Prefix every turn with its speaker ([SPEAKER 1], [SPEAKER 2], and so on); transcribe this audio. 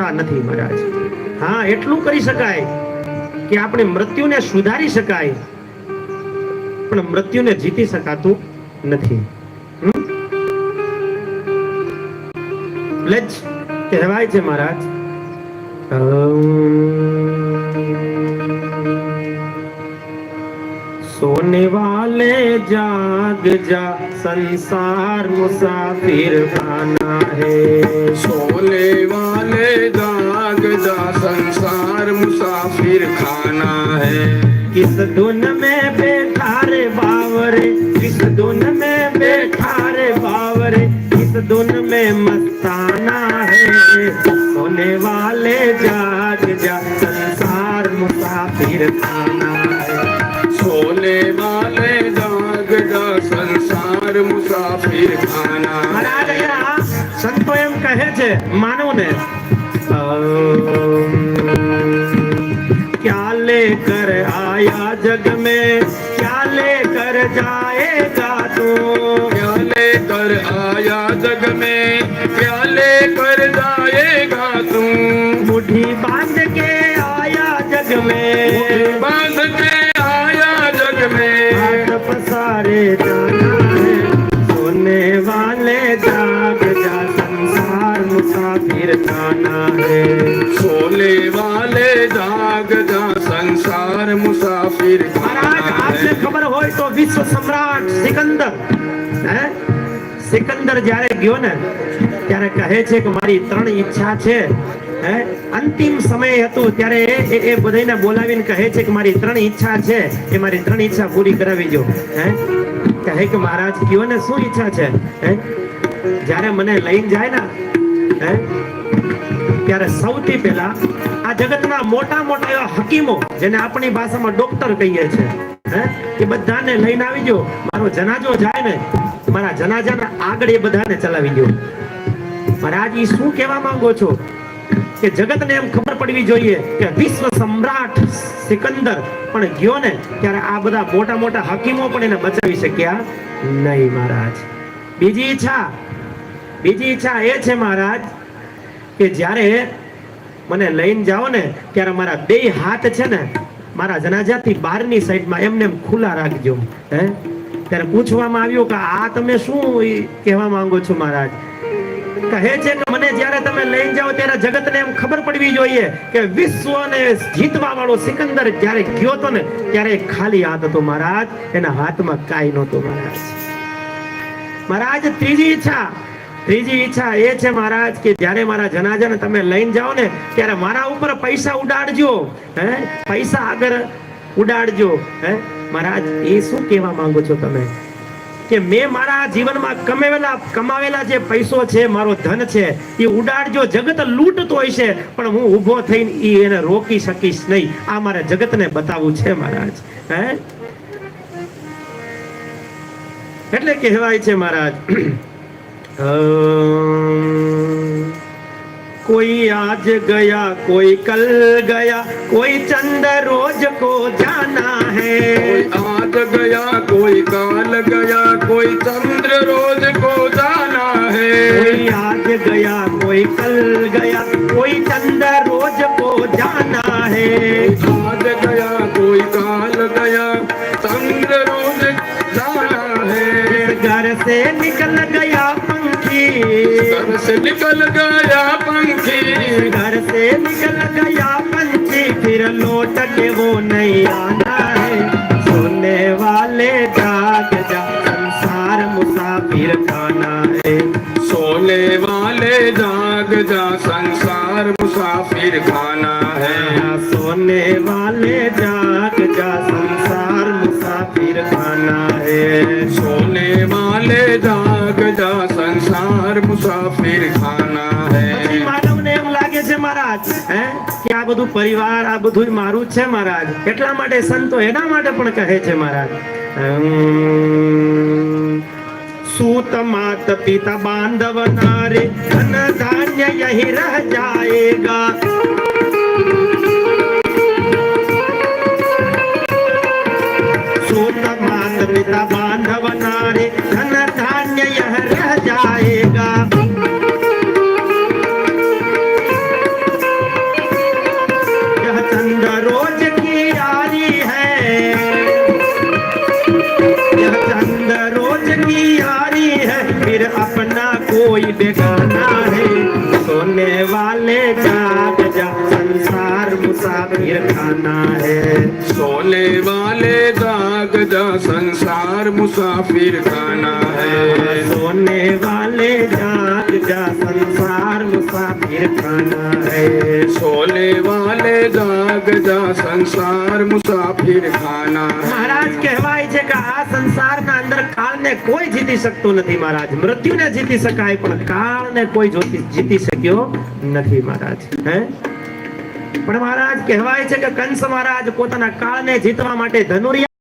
[SPEAKER 1] નથી મહારાજ. હા, એટલું કરી શકાય કે આપણે મૃત્યુને સુધારી શકાય, પણ મૃત્યુને જીતી શકાતું નથી? એટલે કહેવાય છે મહારાજ. सोने वाले जाग जा संसार मुसाफिर खाना है
[SPEAKER 2] सोने वाले दाग जा संसार मुसाफिर खाना है
[SPEAKER 1] किस धुन में बैठा रे बावरे किस धुन में बैठा रे बावरे किस धुन में मस्ताना है सोने वाले जाग जा संसार मुसाफिर खाना
[SPEAKER 2] संसार मुसाफिर खाना
[SPEAKER 1] મહારાજ અહીંયા સંતો એમ કહે છે માનવને અમ, क्या लेकर आया जग में क्या लेकर जाएगा तू
[SPEAKER 2] क्या लेकर आया जग में क्या लेकर जाएगा तू
[SPEAKER 1] मुट्ठी बांध के आया जग में मुसाफिर खाना है
[SPEAKER 2] सोने वाले जाग जा संसार मुसाफिर
[SPEAKER 1] મહારાજ
[SPEAKER 2] खाना
[SPEAKER 1] આપને
[SPEAKER 2] है
[SPEAKER 1] ખબર હોય તો વિશ્વ સમ્રાટ સિકંદર હે સિકંદર જ્યારે ગયો ને ત્યારે કહે છે કે મારી ત્રણ ઈચ્છા છે હે અંતિમ સમય હતો ત્યારે એ એ- એ બધાને બોલાવીને કહે છે કે મારી ત્રણ ઈચ્છા છે એ મારી ત્રણ ઈચ્છા પૂરી કરાવી જો હે કહે કે મહારાજ કયો ને શું ઈચ્છા છે હે જ્યારે મને લઈને જાય ને હે ત્યારે સૌથી પહેલા આ જગતના મોટા મોટા એવા હકીમો, જેને આપણી ભાષામાં ડોક્ટર કહીએ છે, હે? એ બધાને લઈને આવી જો મારો જનાજો જાય ને, મારા જનાજાના આગળ એ બધાને ચલાવી દો મહારાજ ઈ શું કહેવા માંગો છો? કે જગતને એમ ખબર પડવી જોઈએ કે વિશ્વ સમ્રાટ સિકંદર પણ ગયો ને, ત્યારે આ બધા મોટા મોટા હકીમો પણ એને બચાવી શક્યા નહીં, મહારાજ. બીજી ઈચ્છા બીજી ઈચ્છા એ છે, મહારાજ કે જ્યારે મને લઈને જાઓ ને, ત્યારે મારા બે હાથ છે ને, મારા જનાજાથી બહારની સાઈડમાં એમને એમ ખુલ્લા રાખજો. હે? ત્યારે પૂછવામાં આવ્યું કે આ તમે શું કહેવા માંગો છો મહારાજ? કહે છે કે મને જ્યારે તમે લઈને જાઓ ત્યારે જગતને એમ ખબર પડવી જોઈએ કે વિશ્વને જીતવા વાળો સિકંદર જ્યારે ગયો હતો ને, ત્યારે ખાલી હાથ હતો મહારાજ, એના હાથમાં કાંઈ નહોતો મહારાજ. મહારાજ, ત્રીજી ઈચ્છા. ત્રીજી ઈચ્છા એ છે મહારાજ કે જ્યારે મારા જનાજાને તમે લઈને જાઓ ને, ત્યારે મારા ઉપર પૈસા ઉડાડજો, હે? પૈસા આગળ ઉડાડજો, હે? મહારાજ, એ શું કહેવા માંગો છો તમે? કે મેં મારા જીવનમાં કમાવેલા કમાવેલા જે પૈસો છે, મારો ધન છે, એ ઉડાડજો. જગત લૂંટતો હોય છે, પણ હું ઊભો થઈને એ એને રોકી શકીશ નહીં. આ મારે જગતને બતાવવું છે મહારાજ, હે? એટલે કહેવાય છે મહારાજ कोई आज गया कोई कल गया कोई चंद रोज को जाना है।
[SPEAKER 2] कोई आज गया कोई काल गया कोई चंद्र रोज को जाना है।
[SPEAKER 1] कोई आज गया कोई कल गया कोई चंद रोज को जाना है।
[SPEAKER 2] आज गया कोई काल गया चंद्र रोज जाना है।
[SPEAKER 1] घर से निकल गया
[SPEAKER 2] घर से निकल गया पंखी
[SPEAKER 1] घर से निकल गया पंछी फिर लौट के वो नहीं आना है। सोने वाले जाग जा संसार मुसाफिर खाना है।
[SPEAKER 2] सोने वाले जाग जा संसार मुसाफिर खाना है।
[SPEAKER 1] सोने वाले जाग जा संसार मुसाफिर खाना है।
[SPEAKER 2] सोने वाले जाग મુસાફિર
[SPEAKER 1] ખાના
[SPEAKER 2] હે.
[SPEAKER 1] માનવને એમ લાગે છે, મહારાજ, હે, કે આ બધું પરિવાર, આ બધું મારું છે, મહારાજ. એટલા માટે સંતો એના માટે પણ કહે છે, મહારાજ? સૂત માત પિતા બાંધવ નારે, ધન ધાન્ય યહી રહ જાયેગા है
[SPEAKER 2] सोने वाले जाग जा संसार मुसाफिर खाना है
[SPEAKER 1] सोने वाले जाग जा संसार मुसाफिर खाना है
[SPEAKER 2] सोने वाले जाग जा संसार मुसाफिर खाना है
[SPEAKER 1] મહારાજ કહેવાય છે કે આ સંસારના અંદર કાળને કોઈ જીતી શકતું નથી મહારાજ મૃત્યુને જીતી શકાય પણ કાળને કોઈ જોતી- જીતી શક્યો નથી મહારાજ હે પણ મહારાજ કહેવાય છે કે કંસ મહારાજ પોતાના કાળને જીતવા માટે ધનુર્ય